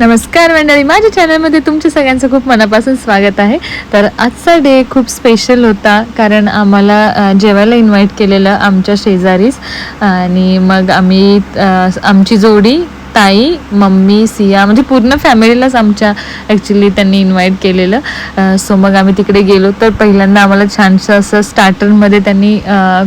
नमस्कार मंडळी माझ्या चॅनलमध्ये तुमच्या सगळ्यांचं खूप मनापासून स्वागत आहे. तर आजचा डे खूप स्पेशल होता कारण आम्हाला जेवायला इन्व्हाइट केलेलं आमच्या शेजारीच. आणि मग आम्ही आमची जोडी ताई मम्मी सिया म्हणजे पूर्ण फॅमिलीलाच आमच्या ॲक्च्युली त्यांनी इन्व्हाइट केलेलं. सो मग आम्ही तिकडे गेलो. तर पहिल्यांदा आम्हाला छानसं असं स्टार्टरमध्ये त्यांनी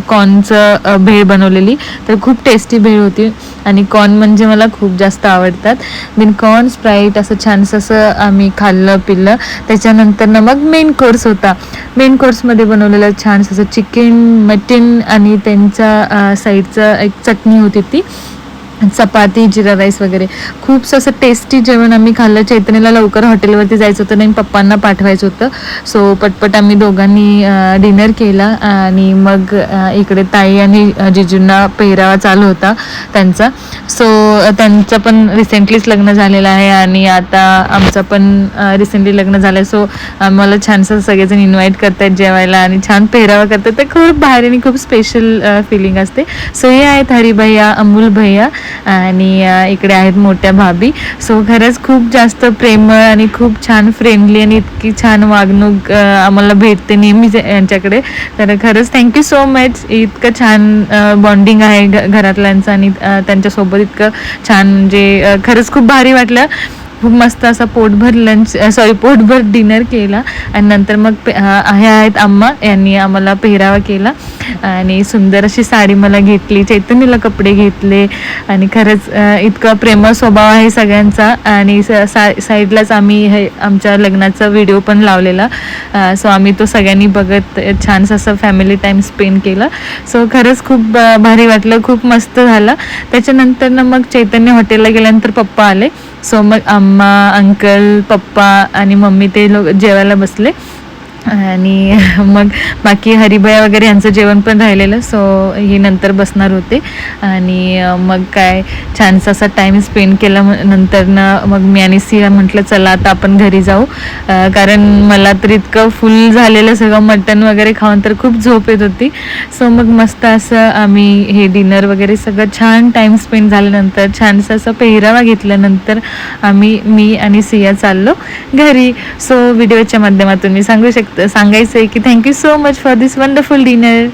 कॉर्नचं भेळ बनवलेली. तर खूप टेस्टी भेळ होती. आणि कॉर्न म्हणजे मला खूप जास्त आवडतात. देन कॉर्न स्प्राईट असं छानसं असं आम्ही खाल्लं पिल्लं. त्याच्यानंतर ना मग मेन कोर्स होता. मेन कोर्समध्ये बनवलेलं छानसं असं चिकन मटन आणि त्यांच्या साईडचं एक चटणी होती ती. चपाती जिरा राईस वगैरे. खूपसं असं टेस्टी जेवण आम्ही खाल्लं. चैतन्यला लवकर हॉटेलवरती जायचं होतं आणि पप्पांना पाठवायचं होतं. सो पटपट आम्ही दोघांनी डिनर केला आणि मग इकडे ताई आणि जिजूंना पेहरावा चालू होता त्यांचा. सो त्यांचं पण रिसेंटलीच लग्न झालेलं आहे आणि आता आमचं पण रिसेंटली लग्न झालं आहे सो आम्हाला छानसं सगळेजण इन्व्हाइट करतायत जेवायला आणि छान पेहरावा करतात. तर खूप भारी आणि खूप स्पेशल फिलिंग असते. सो हे आहेत हरी भैया अमोल भैया. आणि इकडे आहेत मोठ्या भाभी. सो खरंच खूप जास्त प्रेमळ आणि खूप छान फ्रेंडली आणि इतकी छान वागणूक आम्हाला भेटते नेहमीच यांच्याकडे. तर खरंच थँक्यू सो मच इतकं छान बॉन्डिंग आहे घरातल्यांचं आणि त्यांच्यासोबत इतकं छान म्हणजे खरंच खूप भारी वाटलं. खूप मस्त असा पोटभर लंच सॉरी पोटभर डिनर केला. आणि नंतर मग पे- हे आहेत आम्मा यांनी आम्हाला पेहरावा केला. आणि सुंदर अशी साडी मला घेतली चैतन्यला कपडे घेतले. आणि खरंच इतका प्रेमळ स्वभाव आहे सगळ्यांचा. आणि स- सा साईडलाच आम्ही हे आमच्या लग्नाचा व्हिडिओ पण लावलेला. सो आम्ही तो सगळ्यांनी बघत छानसं असं फॅमिली टाईम स्पेंड केला. सो खरंच खूप भारी वाटलं खूप मस्त झालं. त्याच्यानंतर ना मग चैतन्य हॉटेलला गेल्यानंतर पप्पा आले. सो मग अम्मा अंकल पप्पा आणि मम्मी ते लोक जेवायला बसले. आणि मग बाकी हरिभया वगैरे यांचं जेवण पण राहिलेलं सो हे नंतर बसणार होते. आणि मग काय छानसा असा टाईम स्पेंड केला नंतरनं मग मी आणि सिया म्हटलं चला आता आपण घरी जाऊ. कारण मला तर इतकं फुल झालेलं सगळं मटण वगैरे खाऊन तर खूप झोप येत होती. सो मग मस्त असं आम्ही हे डिनर वगैरे सगळं छान टाईम स्पेंड झाल्यानंतर छानसं असं पेहरावा घेतल्यानंतर आम्ही मी आणि सिया चाललो घरी. सो व्हिडिओच्या माध्यमातून मी सांगू शकते सांगायचं आहे की thank you so much for this wonderful dinner